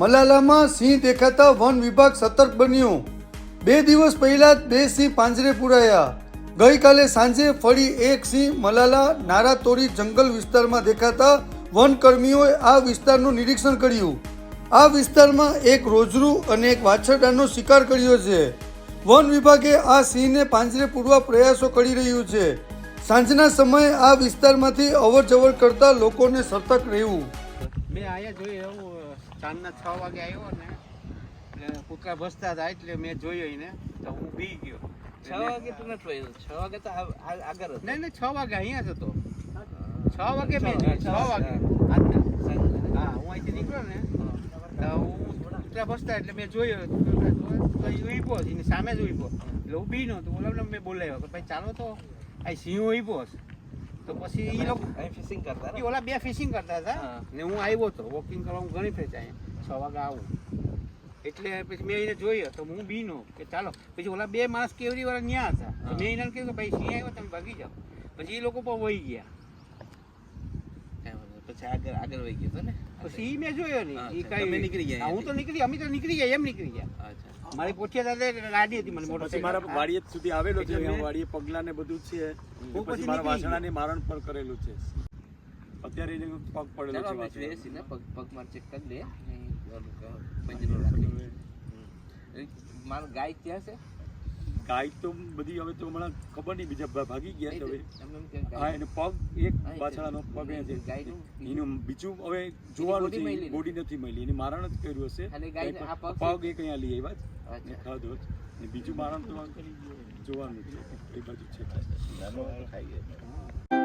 મલાલામાં સિંહ દેખાતા વન વિભાગ સતર્ક બન્યું. બે દિવસ પહેલા બે સિંહ પાંજરે પુરાયા. ગઈકાલે સાંજે ફરી એક સિંહ મલાલા નારાતોરી જંગલ વિસ્તારમાં દેખાતા વનકર્મીઓએ આ વિસ્તારનું નિરીક્ષણ કર્યું. આ વિસ્તારમાં એક રોજરું અને એક વાછરડાનો શિકાર કર્યો છે. વન વિભાગે આ સિંહને પાંજરે પૂરવા પ્રયાસો કરી રહ્યું છે. સાંજના સમયે આ વિસ્તારમાંથી અવર જવર કરતા લોકોને સતર્ક રહેવું. મેં આયા જોયું એવું સાંજના છ વાગે આવ્યો ને એટલે કૂતરા ભસતા હતા એટલે મેં જોયો એને તો હું બી ગયો. છ વાગે તો નથી જોયો. છ વાગે તો આગળ નહીં નહીં છ વાગે અહીંયા જ હતો. છ વાગે મેં છ- વાગે. હા હું અહીંથી નીકળ્યો ને તો હું કૂતરા ભસતા એટલે મેં જોયો તો ઊભો એની સામે જ ઊભો એટલે હું બી નહોતો બોલાવને મેં બોલાવ્યો કે ભાઈ ચાલો તો આ સિંહ ઊભો છે. તો પછી એ લોકો ફિશિંગ કરતા એ ઓલા બે ફિશિંગ કરતા હતા. ને હું આવ્યો હતો વોકિંગ કરવા હું ઘણી ફેર અહીંયા છ વાગે આવું. એટલે પછી મેં એને જોયો તો હું બીનો કે ચાલો. પછી ઓલા બે માણસ કેવરી વાળા ન્યા હતા. મેં એને કીધું કે ભાઈ સિંહ આવ્યો તમે ભાગી જાઓ. પછી એ લોકો પણ વહી ગયા. પછી આગળ આગળ વહી ગયો ને? પછી ઈ મેં જોયો નહીં. ઈ કઈ નીકળી ગયા હું તો નીકળી અમે તો નીકળી ગયા એમ નીકળી ગયા. અચ્છા. મારી પોઠિયા દાદા લાડી હતી મને મોટો મારા વાડીએ સુધી આવેલો છે એટલે વાડીએ પગલા ને બધું છે. હું પછી મારા વાસણા ને મારણ પણ કરેલું છે. અત્યારે એને પગ પડેલો છે આપણે વાસણાનો. બેસીને પગ માર ચેક કરી દે અહીં ઓલું ક- પંજરો રાખી. મારો ગાય ત્યાં છે? ગાય તો બધી હવે તો હમણાં ખબર નહીં બીજા ભાગી ગયા છે હવે. હા એનો પગ એક પાછળનો પગ છે. એનું બીજું હવે જોવાનું છે મળી બોડી નથી મળી. એને મારણ જ કર્યું હશે. પગ એક અહીંયા લઈ આવ્યા જ. ને ખાધો જ. ને બીજું મારણ તો જોવાનું છે. એ બાજુ છે. ખાઈ ગયા.